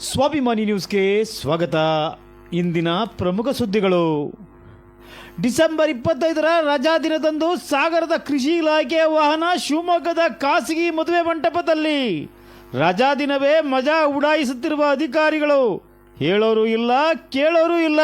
ಸ್ವಾಭಿಮಾನಿ ನ್ಯೂಸ್ಗೆ ಸ್ವಾಗತ. ಇಂದಿನ ಪ್ರಮುಖ ಸುದ್ದಿಗಳು. ಡಿಸೆಂಬರ್ ಇಪ್ಪತ್ತೈದರ ರಜಾ ದಿನದಂದು ಸಾಗರದ ಕೃಷಿ ಇಲಾಖೆಯ ವಾಹನ ಶಿವಮೊಗ್ಗದ ಖಾಸಗಿ ಮದುವೆ ಮಂಟಪದಲ್ಲಿ. ರಜಾ ದಿನವೇ ಮಜಾ ಉಡಾಯಿಸುತ್ತಿರುವ ಅಧಿಕಾರಿಗಳು. ಹೇಳೋರು ಇಲ್ಲ, ಕೇಳೋರು ಇಲ್ಲ.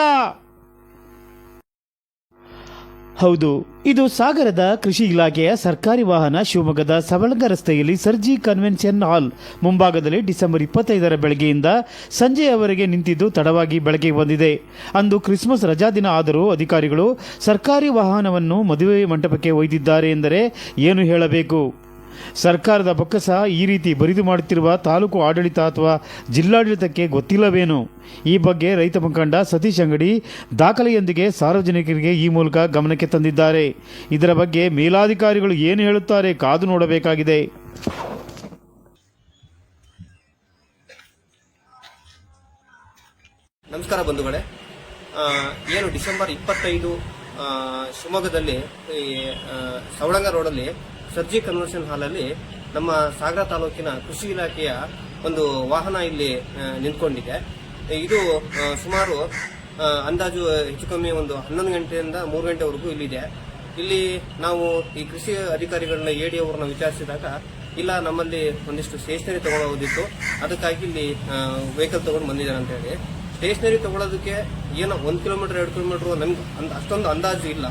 ಹೌದು, ಇದು ಸಾಗರದ ಕೃಷಿ ಇಲಾಖೆಯ ಸರ್ಕಾರಿ ವಾಹನ ಶಿವಮೊಗ್ಗದ ಸವಳಂಗ ರಸ್ತೆಯಲ್ಲಿ ಸರ್ಜಿ ಕನ್ವೆನ್ಷನ್ ಹಾಲ್ ಮುಂಭಾಗದಲ್ಲಿ ಡಿಸೆಂಬರ್ ಇಪ್ಪತ್ತೈದರ ಬೆಳಗ್ಗೆಯಿಂದ ಸಂಜೆಯವರೆಗೆ ನಿಂತಿದ್ದು ತಡವಾಗಿ ಬೆಳಗ್ಗೆ ಬಂದಿದೆ. ಅಂದು ಕ್ರಿಸ್ಮಸ್ ರಜಾ ದಿನ ಆದರೂ ಅಧಿಕಾರಿಗಳು ಸರ್ಕಾರಿ ವಾಹನವನ್ನು ಮದುವೆ ಮಂಟಪಕ್ಕೆ ಒಯ್ದಿದ್ದಾರೆ ಎಂದರೆ ಏನು ಹೇಳಬೇಕು? ಸರ್ಕಾರದ ಬೊಕ್ಕಸ ಈ ರೀತಿ ಬರಿದು ಮಾಡುತ್ತಿರುವ ತಾಲೂಕು ಆಡಳಿತ ಅಥವಾ ಜಿಲ್ಲಾಡಳಿತಕ್ಕೆ ಗೊತ್ತಿಲ್ಲವೇನು? ಈ ಬಗ್ಗೆ ರೈತ ಮುಖಂಡ ಸತೀಶ್ ಅಂಗಡಿ ದಾಖಲೆಯೊಂದಿಗೆ ಸಾರ್ವಜನಿಕರಿಗೆ ಈ ಮೂಲಕ ಗಮನಕ್ಕೆ ತಂದಿದ್ದಾರೆ. ಇದರ ಬಗ್ಗೆ ಮೇಲಾಧಿಕಾರಿಗಳು ಏನು ಹೇಳುತ್ತಾರೆ ಕಾದು ನೋಡಬೇಕಾಗಿದೆ. ನಮಸ್ಕಾರ ಬಂಧುಗಳೇ. ಏನು ಡಿಸೆಂಬರ್ ಇಪ್ಪತ್ತೈದು ಶಿವಮೊಗ್ಗದಲ್ಲಿ ಸವಳಂಗ ರೋಡಲ್ಲಿ ಸರ್ಜಿ ಕನ್ವೆನ್ಷನ್ ಹಾಲಲ್ಲಿ ನಮ್ಮ ಸಾಗರ ತಾಲೂಕಿನ ಕೃಷಿ ಇಲಾಖೆಯ ಒಂದು ವಾಹನ ಇಲ್ಲಿ ನಿಂತ್ಕೊಂಡಿದೆ. ಇದು ಸುಮಾರು ಅಂದಾಜು ಹೆಚ್ಚು ಕಮ್ಮಿ ಒಂದು ಹನ್ನೊಂದು ಗಂಟೆಯಿಂದ ಮೂರು ಗಂಟೆವರೆಗೂ ಇಲ್ಲಿದೆ. ಇಲ್ಲಿ ನಾವು ಈ ಕೃಷಿ ಅಧಿಕಾರಿಗಳನ್ನ ಎ ಡಿ ಅವ್ರನ್ನ ವಿಚಾರಿಸಿದಾಗ, ಇಲ್ಲ, ನಮ್ಮಲ್ಲಿ ಒಂದಿಷ್ಟು ಸ್ಟೇಷನರಿ ತಗೊಳ್ಳೋದಿತ್ತು ಅದಕ್ಕಾಗಿ ಇಲ್ಲಿ ವೆಹಿಕಲ್ ತಗೊಂಡು ಬಂದಿದ್ದಾರೆ ಅಂತ ಹೇಳಿ. ಸ್ಟೇಷನರಿ ತಗೊಳ್ಳೋದಕ್ಕೆ ಏನೋ ಒಂದು ಕಿಲೋಮೀಟರ್, ಎರಡು ಕಿಲೋಮೀಟರ್, ನಮ್ಗೆ ಅಷ್ಟೊಂದು ಅಂದಾಜು ಇಲ್ಲ.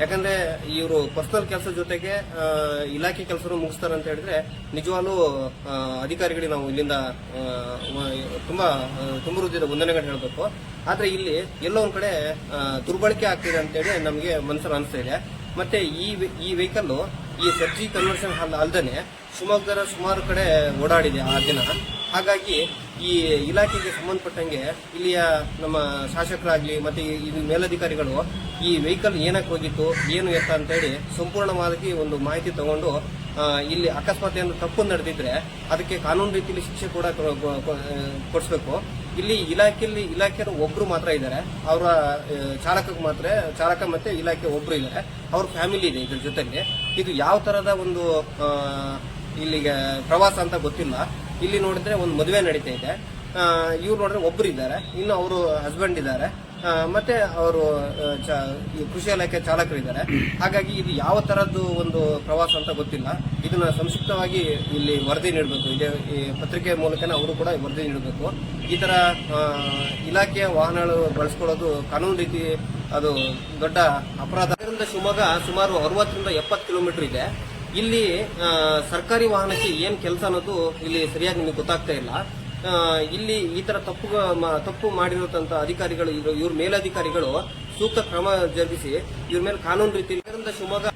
ಯಾಕಂದ್ರೆ ಇವರು ಪರ್ಸನಲ್ ಕೆಲಸ ಜೊತೆಗೆ ಇಲಾಖೆ ಕೆಲಸ ಮುಗಿಸ್ತಾರೆ ಅಂತ ಹೇಳಿದ್ರೆ ನಿಜವಾಗ್ಲೂ ಅಧಿಕಾರಿಗಳಿಗೆ ನಾವು ಇಲ್ಲಿಂದ ತುಂಬಾ ತುಂಬಾ ಹೃದಯದ ವಂದನೆಗಳು ಹೇಳಬೇಕು. ಆದ್ರೆ ಇಲ್ಲಿ ಎಲ್ಲೋ ಒಂದ್ ಕಡೆ ದುರ್ಬಳಕೆ ಆಗ್ತಿದೆ ಅಂತೇಳಿ ನಮಗೆ ಮನಸ್ಸಲ್ಲಿ ಅನಿಸ್ತಾ ಇದೆ. ಮತ್ತೆ ಈ ಈ ವೆಹಿಕಲ್ ಈ ಸರ್ಜಿ ಕನ್ವರ್ಷನ್ ಹಾಲ್ ಅಲ್ದೇನೆ ಶಿವಮೊಗ್ಗದ ಸುಮಾರು ಕಡೆ ಓಡಾಡಿದೆ ಆ ದಿನ. ಹಾಗಾಗಿ ಈ ಇಲಾಖೆಗೆ ಸಂಬಂಧಪಟ್ಟಂಗೆ ಇಲ್ಲಿಯ ನಮ್ಮ ಶಾಸಕರಾಗ್ಲಿ ಮತ್ತೆ ಇಲ್ಲಿ ಮೇಲಧಿಕಾರಿಗಳು ಈ ವೆಹಿಕಲ್ ಏನಕ್ಕೆ ಹೋಗಿತ್ತು, ಏನು ಎತ್ತ ಅಂತೇಳಿ ಸಂಪೂರ್ಣವಾಗಿ ಒಂದು ಮಾಹಿತಿ ತಗೊಂಡು ಇಲ್ಲಿ ಅಕಸ್ಮಾತ್ ಏನು ತಪ್ಪು ನಡೆದಿದ್ರೆ ಅದಕ್ಕೆ ಕಾನೂನು ರೀತಿಯಲ್ಲಿ ಶಿಕ್ಷೆ ಕೂಡ ಕೊಡಿಸ್ಬೇಕು. ಇಲ್ಲಿ ಇಲಾಖೆಯಲ್ಲಿ ಇಲಾಖೆಯವರು ಒಬ್ರು ಮಾತ್ರ ಇದ್ದಾರೆ. ಅವರ ಚಾಲಕಕ್ಕೆ ಮಾತ್ರ, ಚಾಲಕ ಮತ್ತೆ ಇಲಾಖೆ ಒಬ್ರು ಇದ್ದಾರೆ. ಅವ್ರ ಫ್ಯಾಮಿಲಿ ಇದೆ ಇದ್ರ ಜೊತೆಗೆ. ಇದು ಯಾವ ತರದ ಒಂದು ಇಲ್ಲಿಗೆ ಪ್ರವಾಸ ಅಂತ ಗೊತ್ತಿಲ್ಲ. ಇಲ್ಲಿ ನೋಡಿದ್ರೆ ಒಂದು ಮದುವೆ ನಡೀತಾ ಇದೆ. ಇವ್ರು ನೋಡಿದ್ರೆ ಒಬ್ಬರು ಇದ್ದಾರೆ. ಇನ್ನು ಅವರು ಹಸ್ಬೆಂಡ್ ಇದ್ದಾರೆ. ಮತ್ತೆ ಅವರು ಕೃಷಿ ಇಲಾಖೆ ಚಾಲಕರು ಇದ್ದಾರೆ. ಹಾಗಾಗಿ ಇದು ಯಾವ ತರದ್ದು ಒಂದು ಪ್ರವಾಸ ಅಂತ ಗೊತ್ತಿಲ್ಲ. ಇದನ್ನ ಸಂಕ್ಷಿಪ್ತವಾಗಿ ಇಲ್ಲಿ ವರದಿ ನೀಡಬೇಕು. ಇದೇ, ಈ ಪತ್ರಿಕೆ ಮೂಲಕನೇ ಅವರು ಕೂಡ ವರದಿ ನೀಡಬೇಕು. ಈ ತರ ಇಲಾಖೆಯ ವಾಹನಗಳು ಬಳಸ್ಕೊಳ್ಳೋದು ಕಾನೂನು ರೀತಿ ಅದು ದೊಡ್ಡ ಅಪರಾಧ. ಶಿವಮೊಗ್ಗ ಸುಮಾರು ಅರವತ್ತರಿಂದ ಎಪ್ಪತ್ತು ಕಿಲೋಮೀಟರ್ ಇದೆ. ಇಲ್ಲಿ ಸರ್ಕಾರಿ ವಾಹನಕ್ಕೆ ಏನ್ ಕೆಲಸ ಅನ್ನೋದು ಇಲ್ಲಿ ಸರಿಯಾಗಿ ನಿಮಗೆ ಗೊತ್ತಾಗ್ತಾ ಇಲ್ಲ. ಇಲ್ಲಿ ಈ ತರ ತಪ್ಪು ತಪ್ಪು ಮಾಡಿರುವಂತಹ ಅಧಿಕಾರಿಗಳು ಇವರು ಮೇಲಧಿಕಾರಿಗಳು ಸೂಕ್ತ ಕ್ರಮ ಜರುಗಿಸಿ, ಇವ್ರ ಮೇಲೆ ಕಾನೂನು ರೀತಿ ಶಿವಮೊಗ್ಗ